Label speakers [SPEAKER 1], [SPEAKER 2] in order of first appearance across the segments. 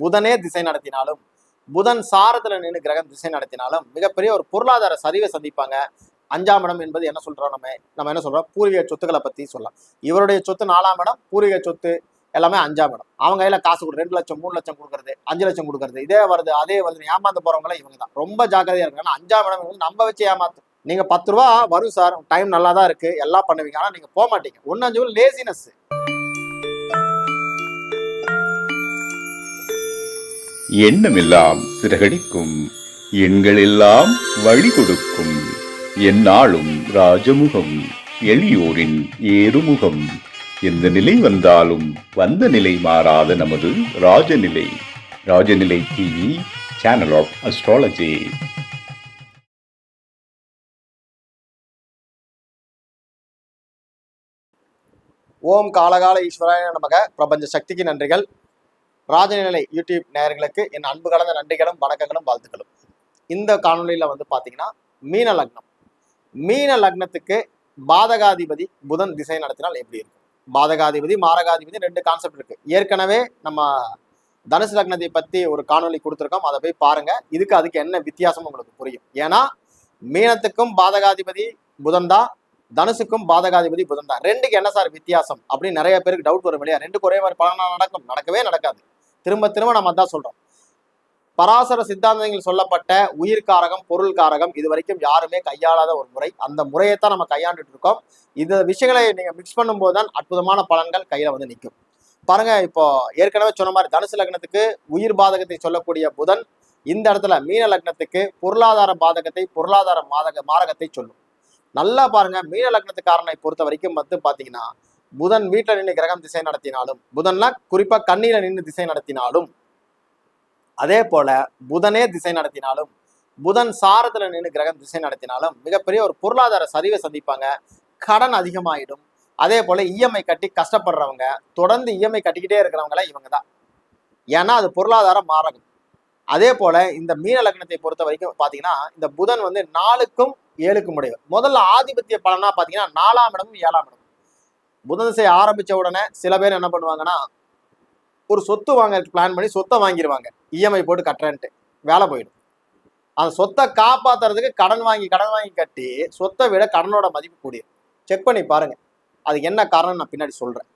[SPEAKER 1] புதனே திசை நடத்தினாலும் புதன் சாரத்துல நின்று கிரகம் திசை நடத்தினாலும் மிகப்பெரிய ஒரு பொருளாதார சரிவை சந்திப்பாங்க. அஞ்சாம் இடம் என்பது என்ன சொல்றோம் நம்ம? நம்ம என்ன சொல்றோம்? பூர்வீக சொத்துக்களை பத்தி சொல்லலாம். இவருடைய சொத்து நாலாம் இடம் பூர்வீக சொத்து எல்லாமே அஞ்சாம் இடம். அவங்க கையில காசு கொடு ரெண்டு லட்சம் மூணு லட்சம் கொடுக்கறது அஞ்சு லட்சம் கொடுக்கறது இதே வருது அதே வருது. ஏமாந்து போறவங்க இவங்க தான். ரொம்ப ஜாக்கிரதையா இருக்காங்க ஏன்னா அஞ்சாம் இடம் வந்து வச்சு ஏமாத்தும். நீங்க பத்து ரூபா வரும் சார். டைம் நல்லா தான் இருக்கு. எல்லாம் பண்ணுவீங்க. ஆனா நீங்க போக மாட்டீங்க. ஒன்னு அஞ்சு லேசினஸ்
[SPEAKER 2] எண்ணமெல்லாம் சிறகடிக்கும் எண்களெல்லாம் வழி கொடுக்கும் எந்நாளும் ராஜமுகம் எளியோரின் ஏறுமுகம். எந்த நிலை வந்தாலும் வந்த நிலை மாறாத நமது Rajanilai. Rajanilai TV channel of astrology
[SPEAKER 1] ஓம் காலகால ஈஸ்வராய நமக. பிரபஞ்ச சக்திக்கு நன்றிகள். ராஜநிலை யூடியூப் நேயர்களுக்கு என் அன்பு கலந்த நன்றிகளும் வணக்கங்களும் வாழ்த்துக்களும். இந்த காணொலியில் வந்து பார்த்தீங்கன்னா மீன லக்னம். மீன லக்னத்துக்கு பாதகாதிபதி புதன் திசை நடத்தினால் எப்படி இருக்கும்? பாதகாதிபதி மாரகாதிபதி ரெண்டு கான்செப்ட் இருக்கு. ஏற்கனவே நம்ம தனுசு லக்னத்தை பத்தி ஒரு காணொலி கொடுத்துருக்கோம். அதை போய் பாருங்க. இதுக்கு அதுக்கு என்ன வித்தியாசம் உங்களுக்கு புரியும்? ஏன்னா மீனத்துக்கும் பாதகாதிபதி புதன் தான். தனுசுக்கும் பாதகாதிபதி புதன் தான். ரெண்டுக்கு என்ன சார் வித்தியாசம்? அப்படின்னு நிறைய பேருக்கு டவுட் வரும் இல்லையா? ரெண்டுக்கு ஒரே மாதிரி பலனா நடக்கும். நடக்கவே நடக்காது. திரும்ப திரும்ப நம்ம அதான் சொல்றோம். பராசர சித்தாந்தங்கள் சொல்லப்பட்ட உயிர்காரகம் பொருள் காரகம் இது வரைக்கும் யாருமே கையாளாத ஒரு முறை. அந்த முறையை தான் நம்ம கையாண்டுட்டு இருக்கோம். இந்த விஷயங்களை நீங்க மிக்ஸ் பண்ணும்போது தான் அற்புதமான பலன்கள் கையில வந்து நிற்கும் பாருங்க இப்போ ஏற்கனவே சொன்ன மாதிரி தனுசு லக்னத்துக்கு உயிர் பாதகத்தை சொல்லக்கூடிய புதன் இந்த இடத்துல மீன லக்னத்துக்கு பொருளாதார பாதகத்தை பொருளாதார மாதக மாரகத்தை சொல்லும். நல்லா பாருங்க. மீன லக்னத்துக்காரனை பொறுத்த வரைக்கும் வந்து பாத்தீங்கன்னா புதன் வீட்டில் நின்று கிரகம் திசை நடத்தினாலும் புதன்னா குறிப்பா கண்ணில நின்று திசை நடத்தினாலும் அதே போல புதனே திசை நடத்தினாலும் புதன் சாரத்துல நின்று கிரகம் திசை நடத்தினாலும் மிகப்பெரிய ஒரு பொருளாதார சரிவை சந்திப்பாங்க. கடன் அதிகமாயிடும். அதே போல இஎம்ஐ கட்டி கஷ்டப்படுறவங்க தொடர்ந்து இஎம்ஐ கட்டிக்கிட்டே இருக்கிறவங்கள இவங்க தான் ஏன்னா அது பொருளாதார மாறகம் அதே போல இந்த மீன லக்னத்தை பொறுத்த வரைக்கும் பாத்தீங்கன்னா இந்த புதன் வந்து நாளுக்கும் ஏழுக்கு முடிவு முதல்ல ஆதிபத்திய பலனா பாத்தீங்கன்னா நாலாம் இடமும் ஏழாம் இடம் புதன் திசை ஆரம்பிச்ச உடனே சில பேர் என்ன பண்ணுவாங்கன்னா ஒரு சொத்து வாங்கறதுக்கு பிளான் பண்ணி சொத்தை வாங்கிடுவாங்க இஎம்ஐ போட்டு கட்டுறேன்ட்டு. வேலை போயிடும். அந்த சொத்தை காப்பாத்துறதுக்கு கடன் வாங்கி கடன் வாங்கி கட்டி சொத்தை விட கடனோட மதிப்பு கூடியது செக் பண்ணி பாருங்க. அதுக்கு என்ன காரணம் நான் பின்னாடி சொல்றேன்.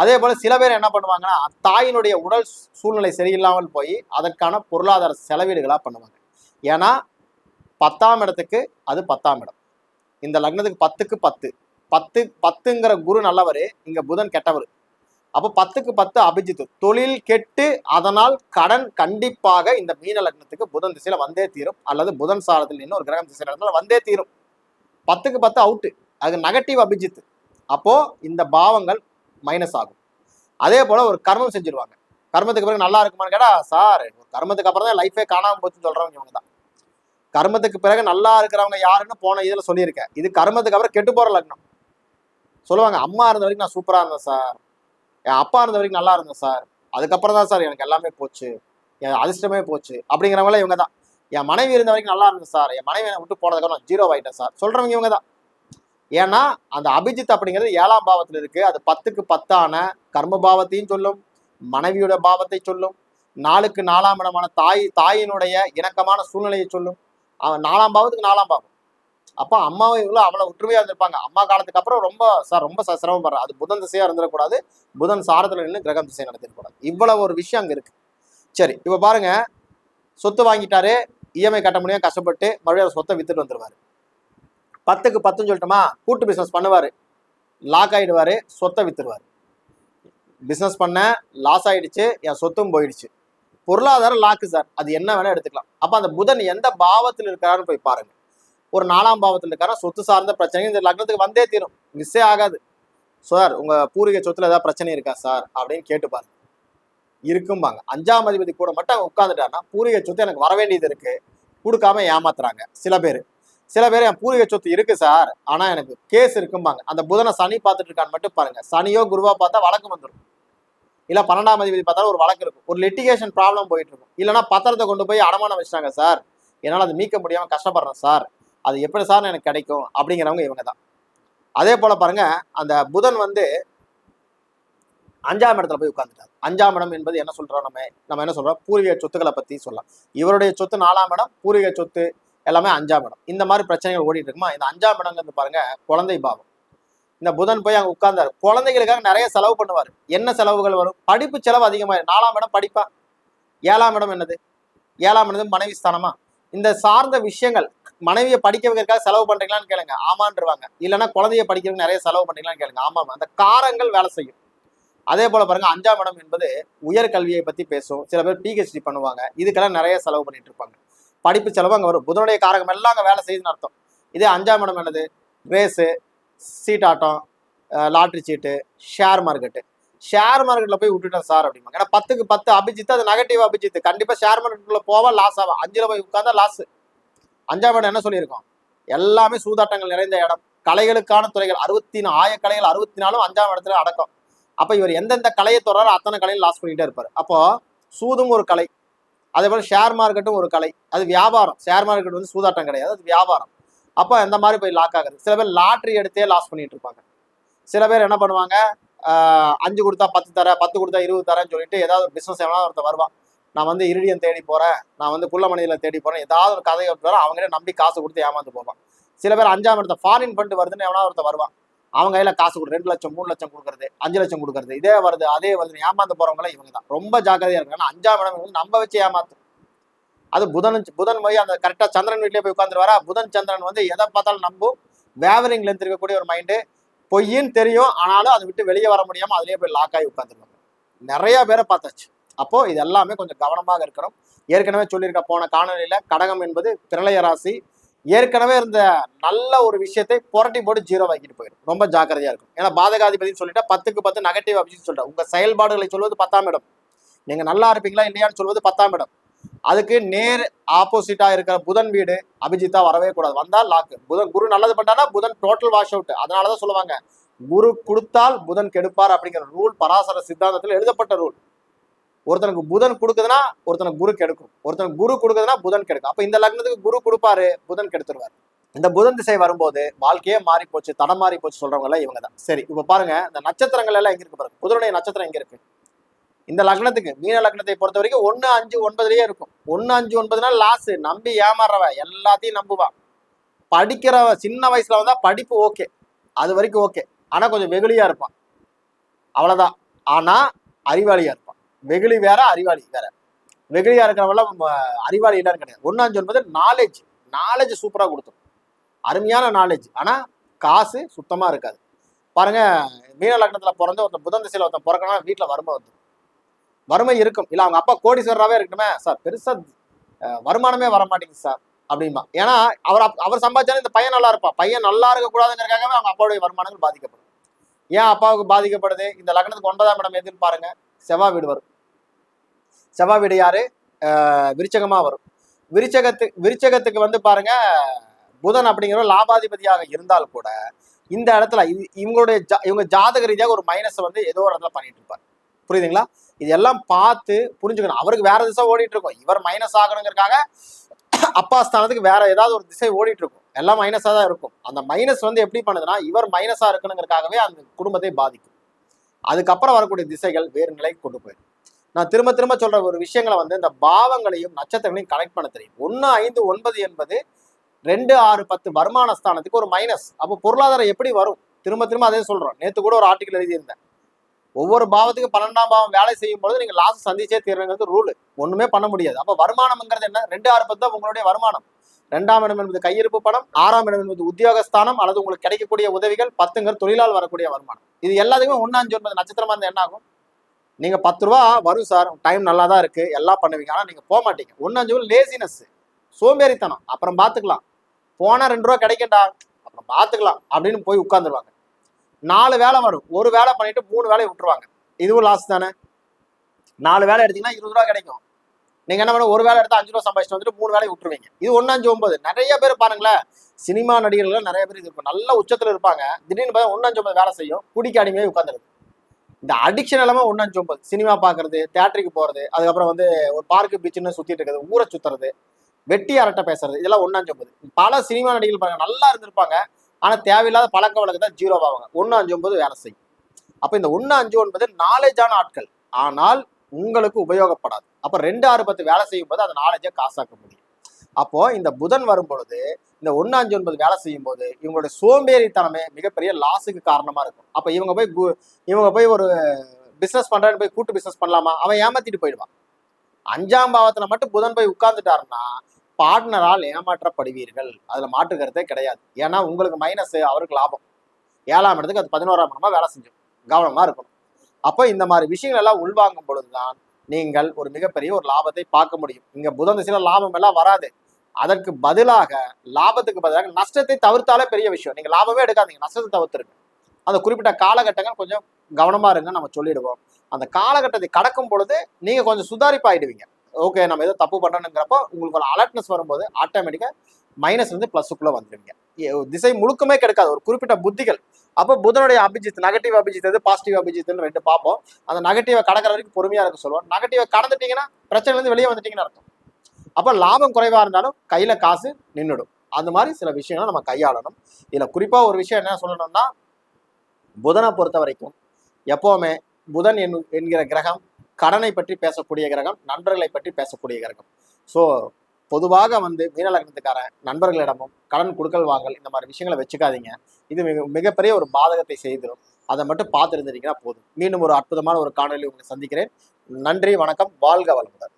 [SPEAKER 1] அதே போல சில பேர் என்ன பண்ணுவாங்கன்னா தாயினுடைய உடல் சூழ்நிலை சரியில்லாமல் போய் அதற்கான பொருளாதார செலவீடுகளாக பண்ணுவாங்க. ஏன்னா பத்தாம் இடத்துக்கு அது பத்தாம் இடம். இந்த லக்னத்துக்கு பத்துக்கு பத்து. பத்து பத்துங்கிற குரு நல்லவர் இங்க புதன் கெட்டவர். அப்போ பத்துக்கு பத்து அபிஜித்து. தொழில் கெட்டு அதனால் கடன் கண்டிப்பாக இந்த மீன லக்னத்துக்கு புதன் திசையில வந்தே தீரும். அல்லது புதன் சாரத்தில் இன்னொரு கிரகம் திசையில இருந்தாலும் வந்தே தீரும். பத்துக்கு பத்து அவுட்டு அது நெகட்டிவ் அபிஜித்து. அப்போ இந்த பாவங்கள் மைனஸ் ஆகும். அதே போல ஒரு கர்மம் செஞ்சிருவாங்க. கர்மத்துக்கு பிறகு நல்லா இருக்குமான்னு கேட்டா சார் ஒரு கர்மத்துக்கு அப்புறம் தான் லைஃபே காணாம போச்சுன்னு சொல்றவங்க இவங்க தான். கர்மத்துக்கு பிறகு நல்லா இருக்கிறவங்க யாருன்னு போன இதில் சொல்லியிருக்கேன். இது கர்மத்துக்கு அப்புறம் கெட்டு போகிற லக்னம். சொல்லுவாங்க அம்மா இருந்த வரைக்கும் நான் சூப்பராக இருந்தேன் சார் என் அப்பா இருந்த வரைக்கும் நல்லா இருந்தேன் சார் அதுக்கப்புறம் தான் சார் எனக்கு எல்லாமே போச்சு. என் அதிர்ஷ்டமே போச்சு. அப்படிங்கிறவங்கள இவங்க தான் என் மனைவி இருந்த வரைக்கும் நல்லா இருந்தேன் சார் என் மனைவி விட்டு போனதுக்கு நான் ஜீரோ ஆகிட்டேன் சார் சொல்கிறவங்க இவங்க தான் ஏன்னா அந்த அபிஜித் அப்படிங்கிறது ஏழாம் பாவத்தில் இருக்குது அது பத்துக்கு பத்தான கர்ம பாவத்தையும் சொல்லும் மனைவியோட பாவத்தை சொல்லும் நாளுக்கு நாலாம் இடமான தாய் தாயினுடைய இணக்கமான சூழ்நிலையை சொல்லும். அவன் நாலாம் பாவத்துக்கு நாலாம் பாவம். அப்போ அம்மாவை இவ்வளோ அவ்வளோ ஒற்றுமையாக இருந்திருப்பாங்க. அம்மா காலத்துக்கு அப்புறம் ரொம்ப சார் ரொம்ப ச- சிரமப்படுறேன் அது புதன் திசையாக இருந்துடக்கூடாது புதன் சாரத்தில் நின்று கிரகம் திசை நடத்திடக்கூடாது இவ்வளவு ஒரு விஷயம் அங்கே இருக்கு. சரி இப்போ பாருங்க. சொத்து வாங்கிட்டாரு. இஎம்ஐ கட்ட முடியாம கஷ்டப்பட்டு மறுபடியும் சொத்தை வித்துட்டு வந்துருவாரு. பத்துக்கு பத்துன்னு சொல்லட்டுமா? கூட்டு பிஸ்னஸ் பண்ணுவார். லாக் ஆகிடுவார் சொத்தை வித்துருவார். பிஸ்னஸ் பண்ண லாஸ் ஆகிடுச்சு என் சொத்தும் போயிடுச்சு. பொருளாதாரம் லாக்கு சார் அது என்ன வேணா எடுத்துக்கலாம். அப்ப அந்த புதன் எந்த பாவத்தில் இருக்கிறாருன்னு போய் பாருங்க. ஒரு நாலாம் பாவத்தில் இருக்காரா? சொத்து சார்ந்த பிரச்சனை. இந்த லக்னத்துக்கு வந்தே தீரும். மிஸ்ஸே ஆகாது. சார் உங்க பூர்வீக சொத்துல ஏதாவது பிரச்சனை இருக்கா சார் அப்படின்னு கேட்டு பாருங்க. இருக்கும்பாங்க அஞ்சாம் அதிபதி கூட மட்டும் அவங்க உட்காந்துட்டாருன்னா பூர்வீக சொத்து எனக்கு வர வேண்டியது இருக்கு. கொடுக்காம ஏமாத்துறாங்க. சில பேர். சில பேர் என் பூர்வீக சொத்து இருக்கு சார் ஆனா எனக்கு கேஸ் இருக்கும்பாங்க. அந்த புதனை சனி பார்த்துட்டு இருக்கான்னு மட்டும் பாருங்க. சனியோ குருவா பார்த்தா வழக்கு வந்துடும் இல்லை பன்னெண்டாம் அதிபதி பார்த்தாலும் ஒரு வழக்கு இருக்கும். ஒரு லிட்டிகேஷன் ப்ராப்ளம் போயிட்டு இருக்கும் இல்லைன்னா பத்திரத்தை கொண்டு போய் அடமானம் வச்சிட்டாங்க சார். என்னால் அது மீட்க முடியாமல் கஷ்டப்படுறேன் சார். அது எப்படி சார் எனக்கு கிடைக்கும்? அப்படிங்கிறவங்க இவங்க தான். அதே போல பாருங்க அந்த புதன் வந்து அஞ்சாம் இடத்துல போய் உட்காந்துட்டார் அஞ்சாம் இடம் என்பது என்ன சொல்கிறோம் நம்ம? நம்ம என்ன சொல்றோம்? பூர்வீக சொத்துக்களை பற்றி சொல்லலாம். இவருடைய சொத்து நாலாம் இடம் பூர்வீக சொத்து எல்லாமே அஞ்சாம் இடம். இந்த மாதிரி பிரச்சனைகள் ஓடிட்டு இருக்குமா? இந்த அஞ்சாம் இடங்கிறது பாருங்க குழந்தை பாவம். இந்த புதன் போய் அங்கே உட்கார்ந்தார். குழந்தைகளுக்காக நிறைய செலவு பண்ணுவார். என்ன செலவுகள் வரும்? படிப்பு செலவு அதிகமாக நாலாம் இடம் படிப்பா? ஏழாம் இடம் என்னது? ஏழாம் இடம் மனைவி ஸ்தானமா? இந்த சார்ந்த விஷயங்கள் மனைவியை படிக்க வைக்கிறதுக்காக செலவு பண்ணுறீங்களான்னு கேளுங்க. ஆமான்ருவாங்க இல்லைன்னா குழந்தைய படிக்கிறதுக்கு நிறைய செலவு பண்ணுறீங்களான்னு கேளுங்க. ஆமாம் அந்த காரங்கள் வேலை செய்யும். அதே போல் பாருங்க அஞ்சாம் இடம் என்பது உயர்கல்வியை பற்றி பேசும். சில பேர் பிஹெச்டி பண்ணுவாங்க. இதுக்கெல்லாம் நிறைய செலவு பண்ணிட்டு இருப்பாங்க. படிப்பு செலவு அங்கே வரும். புதனுடைய காரகம் எல்லாம் அங்கே வேலை செய்யுதுன்னு அர்த்தம். இதே அஞ்சாம் இடம் என்னது? ரேஸு சீட்டாட்டம் லாட்ரி சீட்டு ஷேர் மார்க்கெட்டு. ஷேர் மார்க்கெட்டில் போய் விட்டுட்டேன் சார் அப்படிம்பாங்க. ஏன்னா பத்துக்கு பத்து அபிஜித்து அது நெகட்டிவ் அபிஜித்து. கண்டிப்பா ஷேர் மார்க்கெட்டுக்குள்ள போவா லாஸ் ஆகும் அஞ்சில் போய் உட்காந்தா லாஸ் அஞ்சாம் இடம் என்ன சொல்லியிருக்கோம்? எல்லாமே சூதாட்டங்கள் நிறைந்த இடம். கலைகளுக்கான துறைகள் அறுபத்தி ஆய கலைகள் அறுபத்தி நாலும் அஞ்சாம் இடத்துல அடக்கம். அப்போ இவர் எந்தெந்த கலையை தொடரோ அத்தனை கலையும் லாஸ் பண்ணிகிட்டே இருப்பார். அப்போ சூதும் ஒரு கலை அதே போல ஷேர் மார்க்கெட்டும் ஒரு கலை. அது வியாபாரம். ஷேர் மார்க்கெட் வந்து சூதாட்டம் கிடையாது. அது வியாபாரம். அப்போ இந்த மாதிரி போய் லாக் ஆகுது. சில பேர் லாட்ரி எடுத்தே லாஸ் பண்ணிட்டு இருப்பாங்க. சில பேர் என்ன பண்ணுவாங்க? அஞ்சு கொடுத்தா பத்து தர பத்து கொடுத்தா இருபது தரேன்னு சொல்லிட்டு ஏதாவது ஒரு பிசினஸ் ஒருத்தர் வருவான். நான் வந்து இரிடியம் தேடி போறேன். நான் வந்து குள்ள தேடி போறேன். ஏதாவது ஒரு கதையை வர அவங்களே நம்பி காசு கொடுத்து ஏமாந்து போவான். சில பேர் அஞ்சாம் இடத்த ஃபாரின் ஃபண்ட் வருதுன்னு எவனா ஒருத்தர் வருவான். அவங்க கையில காசு கொடு ரெண்டு லட்சம் மூணு லட்சம் கொடுக்குறது அஞ்சு லட்சம் கொடுக்குறது இதே வருது அதே வருது ஏமாந்து போறவங்கள இவங்க தான். ரொம்ப ஜாக்கிரதையா இருக்காங்க. அஞ்சாம் இடம் வந்து நம்ம வச்சு ஏமாத்து அது புதன் புதன் போய் அந்த கரெக்டாக சந்திரன் வீட்லயே போய் உட்காந்துருவாரா புதன் சந்திரன் வந்து எதை பார்த்தாலும் நம்பும் வேவரிங் லென்த் இருக்கக்கூடிய ஒரு மைண்டு பொய்யின்னு தெரியும் ஆனாலும் அதை விட்டு வெளியே வர முடியாமல் அதுலேயே போய் லாக் ஆகி உட்காந்துருவாங்க நிறைய பேரை பார்த்தாச்சு. அப்போ இது எல்லாமே கொஞ்சம் கவனமாக இருக்கணும். ஏற்கனவே சொல்லியிருக்க போன காணொலியில் கடகம் என்பது பிரளய ராசி. ஏற்கனவே இருந்த நல்ல ஒரு விஷயத்தை புரட்டி போட்டு ஜீரோ ஆக்கிட்டு போயிடும். ரொம்ப ஜாக்கிரதையா இருக்கும் ஏன்னா பாதகாதிபதினு சொல்லிட்டா பத்துக்கு பத்து நெகட்டிவ் அப்படின்னு சொல்லிட்டேன் உங்க செயல்பாடுகளை சொல்வது பத்தாம் இடம். நீங்க நல்லா இருப்பீங்களா இல்லையான்னு சொல்வது பத்தாம் இடம். அதுக்கு நேர் ஆப்போசிட்டா இருக்கிற புதன் வீடு அபிஜித்தா வரவே கூடாது. வந்தால் லாக்கு புதன் குரு நல்லது பண்ணானா புதன் டோட்டல் வாஷ் அவுட் அதனாலதான் சொல்லுவாங்க குரு கொடுத்தால் புதன் கெடுப்பார் அப்படிங்கிற ரூல் பராசர சித்தாந்தத்தில் எழுதப்பட்ட ரூல் ஒருத்தனுக்கு புதன் கொடுக்குதுன்னா ஒருத்தனுக்கு குரு கெடுக்கும். ஒருத்தனுக்கு குரு கொடுக்குதுன்னா புதன் கெடுக்கும். அப்ப இந்த லக்னத்துக்கு குரு கொடுப்பாரு புதன் கெடுத்துருவார். இந்த புதன் திசை வரும்போது வாழ்க்கையே மாறி போச்சு தடம் மாறி போச்சு சொல்றவங்க எல்லாம் இவங்க தான் சரி இப்ப பாருங்க இந்த நட்சத்திரங்கள் எல்லாம் எங்க இருக்கு பாருங்க. புதனுடைய நட்சத்திரம் எங்க இருக்கு? இந்த லக்னத்துக்கு மீன லக்னத்தை பொறுத்த வரைக்கும் ஒன்று அஞ்சு ஒன்பதுலேயே இருக்கும். ஒன்று அஞ்சு ஒன்பதுனா லாஸு நம்பி ஏமாறுறவ எல்லாத்தையும் நம்புவான் படிக்கிறவ சின்ன வயசுல வந்தால் படிப்பு ஓகே அது வரைக்கும் ஓகே ஆனால் கொஞ்சம் வெகுளியாக இருப்பான். அவ்வளோதான் ஆனால் அறிவாளியாக இருப்பான். வெகுளி வேற அறிவாளி வேற. வெகுளியாக இருக்கிறவெல்லாம் அறிவாளி இல்லைன்னு கிடையாது. ஒன்று அஞ்சு ஒன்பது நாலேஜ் நாலேஜ் சூப்பராக கொடுத்துரும் அருமையான நாலேஜ் ஆனால் காசு சுத்தமாக இருக்காது. பாருங்கள் மீன லக்னத்தில் பிறந்து ஒருத்தன் புதன் திசையில் ஒருத்தன் பிறக்கணும் வீட்டில் வறுமை வந்து வறுமை இருக்கும். இல்ல அவங்க அப்பா கோடீஸ்வரராகவே இருக்கணுமே சார் பெருசா அஹ், வருமானமே வர மாட்டேங்குது சார் அப்படிமா ஏன்னா அவர் அவர் சம்பாதிச்சாலும் இந்த பையன் நல்லா இருப்பான். பையன் நல்லா இருக்கக்கூடாதுங்கிறக்காகவே அவங்க அப்பாவுடைய வருமானங்கள் பாதிக்கப்படும். ஏன் அப்பாவுக்கு பாதிக்கப்படுது? இந்த லக்னத்துக்கு ஒன்பதாம் இடம் எதுன்னு பாருங்க செவ்வாய் வீடு வரும். செவ்வாய் வீடு யாரு? விருச்சகமாக வரும். விருச்சகத்து விருச்சகத்துக்கு வந்து பாருங்க புதன் அப்படிங்கிற லாபாதிபதியாக இருந்தால் கூட இந்த இடத்துல இவங்களுடைய ஜா- இவங்க ஜாதக ரீதியாக ஒரு மைனஸ் வந்து ஏதோ ஒரு இடத்துல பண்ணிட்டு இருப்பார். புரியுதுங்களா? இதெல்லாம் பார்த்து புரிஞ்சுக்கணும். அவருக்கு வேற திசை ஓடிட்டு இருக்கும் இவர் மைனஸ் ஆகணுங்கிறதுக்காக அப்பா ஸ்தானத்துக்கு வேற ஏதாவது ஒரு திசை ஓடிட்டு இருக்கும் எல்லாம் மைனஸாக தான் இருக்கும். அந்த மைனஸ் வந்து எப்படி பண்ணுதுன்னா இவர் மைனஸாக இருக்கணுங்கிறதுக்காகவே அந்த குடும்பத்தை பாதிக்கும். அதுக்கப்புறம் வரக்கூடிய திசைகள் வேறு நிலைக்கு கொண்டு போயிடும். நான் திரும்ப திரும்ப சொல்ற ஒரு விஷயங்களை வந்து இந்த பாவங்களையும் நட்சத்திரங்களையும் கனெக்ட் பண்ண தெரியும். ஒன்று ஐந்து ஒன்பது என்பது ரெண்டு ஆறு பத்து வருமான ஸ்தானத்துக்கு ஒரு மைனஸ் அப்போ பொருளாதாரம் எப்படி வரும்? திரும்ப திரும்ப அதே சொல்றோம். நேற்று கூட ஒரு ஆர்டிக்கல் எழுதியிருந்தேன். ஒவ்வொரு பாவத்துக்கு பன்னெண்டாம் பாவம் வேலை செய்யும் பொழுது நீங்க லாஸ் சந்திச்சே தீர்றங்கிறது ரூல் ஒண்ணுமே பண்ண முடியாது. அப்ப வருமானம்ங்கிறது என்ன? ரெண்டு ஆறு பத்து தான் உங்களுடைய வருமானம். ரெண்டாம் இடம் என்பது கையிருப்பு பணம் ஆறாம் இடம் என்பது உத்தியோகஸ்தானம் அல்லது உங்களுக்கு கிடைக்கக்கூடிய உதவிகள் பத்துங்கிறது தொழிலால் வரக்கூடிய வருமானம். இது எல்லாத்துக்குமே ஒன்னு அஞ்சு ஒன்பது நட்சத்திரமா இருந்தால் என்ன ஆகும்? நீங்க பத்து ரூபா வரும் சார் டைம் நல்லா தான் இருக்கு. எல்லாம் பண்ணுவீங்க. ஆனா நீங்க போக மாட்டீங்க. ஒன்னு அஞ்சு லேசினஸ் சோம்பேறித்தனம். அப்புறம் பாத்துக்கலாம். போனா ரெண்டு ரூபா கிடைக்கண்டா அப்புறம் பாத்துக்கலாம். அப்படின்னு போய் உட்காந்துருவாங்க நாலு வேலை வரும். ஒரு வேலை பண்ணிட்டு மூணு வேலையை விட்டுருவாங்க. இதுவும் லாஸ் தானே? நாலு வேலை எடுத்தீங்கன்னா இருபது ரூபா கிடைக்கும். நீங்க என்ன பண்ண ஒரு வேலை எடுத்து அஞ்சு ரூபா சம்பாதிச்சுட்டு வந்துட்டு மூணு வேலை விட்டுருவீங்க. இது ஒன்னு அஞ்சு ஒன்பது. நிறைய பேர் பாருங்களேன் சினிமா நடிகர்கள் நிறைய பேர் இது இருக்கும் நல்ல உச்சத்துல இருப்பாங்க. திடீர்னு பார்த்தா ஒன்னு அஞ்சு ஒன்பது வேலை செய்யும். குடிக்க அடிமையாக உட்காந்துருக்கு இந்த அடிக்ஷன் எல்லாமே ஒன்று அஞ்சு ஒன்பது. சினிமா பார்க்கறது தேட்டருக்கு போறது அதுக்கப்புறம் வந்து ஒரு பார்க்கு பீச்சுன்னு சுத்திட்டு இருக்கிறது ஊரை சுத்துறது வெட்டி அரட்டை பேசுறது இதெல்லாம் ஒன்னு அஞ்சு ஒன்பது. பல சினிமா நடிகர்கள் பாருங்க நல்லா இருந்திருப்பாங்க. ஆனால் தேவையில்லாத பழக்க வழக்கத்தை ஜீரோ ஒன்று அஞ்சு ஒன்பது வேலை செய்யும். அப்போ இந்த ஒன்று அஞ்சு ஒன்பது நாலேஜான ஆட்கள். ஆனால் உங்களுக்கு உபயோகப்படாது. அப்போ ரெண்டு ஆறு பத்து வேலை செய்யும் போது அந்த நாலேஜை காசாக்க முடியும். அப்போ இந்த புதன் வரும் பொழுது இந்த ஒன்று அஞ்சு ஒன்பது வேலை செய்யும் போது இவங்களுடைய சோம்பேறித்தனமே மிகப்பெரிய லாஸுக்கு காரணமாக இருக்கும். அப்போ இவங்க போய் கு- இவங்க போய் ஒரு பிஸ்னஸ் பண்ணுறான்னு போய் கூட்டு பிஸ்னஸ் பண்ணலாமா? அவன் ஏமாத்திட்டு போயிடுவான். அஞ்சாம் பாவத்தில் மட்டும் புதன் போய் உட்கார்ந்துட்டாருன்னா பார்ட்னரால் ஏமாற்றப்படுவீர்கள். அதுல மாற்று கருத்தே கிடையாது. ஏன்னா உங்களுக்கு மைனஸ் அவருக்கு லாபம். ஏழாம் இடத்துக்கு அது பதினோராம் இடமா வேலை செஞ்சோம் கவனமா இருக்கணும். அப்போ இந்த மாதிரி விஷயங்கள் எல்லாம் உள்வாங்கும் பொழுதுதான் நீங்கள் ஒரு மிகப்பெரிய ஒரு லாபத்தை பார்க்க முடியும். இங்க புதன் திசையில் லாபம் எல்லாம் வராது. அதற்கு பதிலாக லாபத்துக்கு பதிலாக நஷ்டத்தை தவிர்த்தாலே பெரிய விஷயம். நீங்க லாபமே எடுக்காதீங்க. நஷ்டத்தை தவிர்த்துருங்க. அந்த குறிப்பிட்ட காலகட்டங்கள் கொஞ்சம் கவனமா இருங்க நம்ம சொல்லிடுவோம். அந்த காலகட்டத்தை கடக்கும் பொழுது நீங்க கொஞ்சம் சுதாரிப்பாயிடுவீங்க. ஓகே நம்ம ஏதோ தப்பு பண்ணணுங்கிறப்போ உங்களுக்கு ஒரு அலர்ட்னஸ் வரும்போது ஆட்டோமேட்டிக்கா மைனஸ் வந்து ப்ளஸ்ஸுக்குள்ளே வந்துடுவீங்க திசை முழுக்கமே கிடைக்காது. ஒரு குறிப்பிட்ட புத்திகள். அப்போ புதனுடைய அபிஜித் நெகட்டிவ் அபிஜித் எது? பாசிட்டிவ் அபிஜித்னு ரெண்டு பார்ப்போம். அந்த நெகட்டிவை கடக்கிற வரைக்கும் பொறுமையா இருக்க சொல்லுவோம். நெகட்டிவை கடந்துட்டீங்கன்னா பிரச்சனைலேருந்து வெளியே வந்துட்டீங்கன்னு அர்த்தம். அப்போ லாபம் குறைவா இருந்தாலும் கையில காசு நின்றுடும் அந்த மாதிரி சில விஷயங்களை நம்ம கையாளணும். இதுல குறிப்பாக ஒரு விஷயம் என்ன சொல்லணும்னா புதனை பொறுத்த வரைக்கும் எப்போவுமே புதன் என்- என்கிற கிரகம் கடனை பற்றி பேசக்கூடிய கிரகம் நண்பர்களை பற்றி பேசக்கூடிய கிரகம். ஸோ பொதுவாக வந்து மீனலக்னத்துக்காரன் நண்பர்களிடமும் கடன் கொடுக்கல் வாங்கல் இந்த மாதிரி விஷயங்களை வச்சுக்காதீங்க. இது மிக மிகப்பெரிய ஒரு பாதகத்தை செய்திடும். அதை மட்டும் பார்த்துருந்தீங்கன்னா போதும். மீண்டும் ஒரு அற்புதமான ஒரு காணொலி உங்களை சந்திக்கிறேன். நன்றி வணக்கம் வாழ்க வளமுடன்.